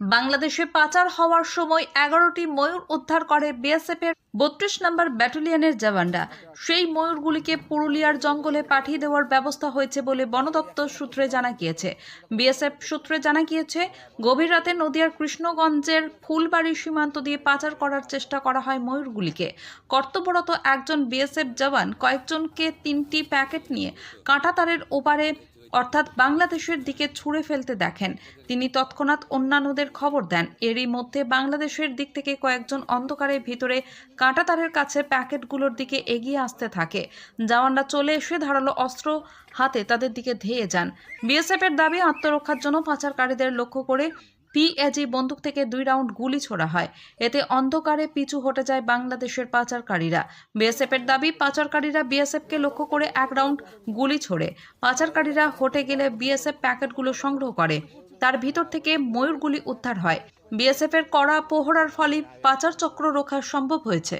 বাংলাদেশে পাচার হওয়ার সময় এগারোটি ময়ূর উদ্ধার করে বিএসএফ এর বত্রিশ নম্বর ব্যাটালিয়নের জওয়ানরা। সেই ময়ূরগুলিকে পুরুলিয়ার জঙ্গলে পাঠিয়ে দেওয়ার ব্যবস্থা হয়েছে বলে বন দপ্তর সূত্রে জানা গিয়েছে। বিএসএফ সূত্রে জানা গিয়েছে, গভীর রাতে নদিয়ার কৃষ্ণগঞ্জের ফুলবাড়ি সীমান্ত দিয়ে পাচার করার চেষ্টা করা হয় ময়ূরগুলিকে। কর্তব্যরত একজন বিএসএফ জওয়ান কয়েকজনকে তিনটি প্যাকেট নিয়ে কাঁটাতারের ওপারে, অর্থাৎ বাংলাদেশের দিকে ছুঁড়ে ফেলতে দেখেন। তিনি তৎক্ষণাৎ অন্যান্যদের খবর দেন। এরই মধ্যে বাংলাদেশের দিক থেকে কয়েকজন অন্ধকারের ভিতরে কাঁটাতারের কাছে প্যাকেটগুলোর দিকে এগিয়ে আসতে থাকে। জওয়ানরা চলে এসে ধারালো অস্ত্র হাতে তাদের দিকে ধেয়ে যান। বিএসএফের দাবি, আত্মরক্ষার জন্য পাচারকারীদের লক্ষ্য করে পিএজি বন্দুক থেকে দুই রাউন্ড গুলি ছোড়া হয়। এতে অন্ধকারে পিছু হটে যায় বাংলাদেশের পাচারকারীরা। বিএসএফের দাবি, পাচারকারীরা বিএসএফকে লক্ষ্য করে এক রাউন্ড গুলি ছোড়ে। পাচারকারীরা হটে গেলে বিএসএফ প্যাকেটগুলো সংগ্রহ করে। তার ভিতর থেকে ময়ূরগুলি উদ্ধার হয়। বিএসএফ এর কড়া পোহরার ফলে পাচার চক্র রোখা সম্ভব হয়েছে।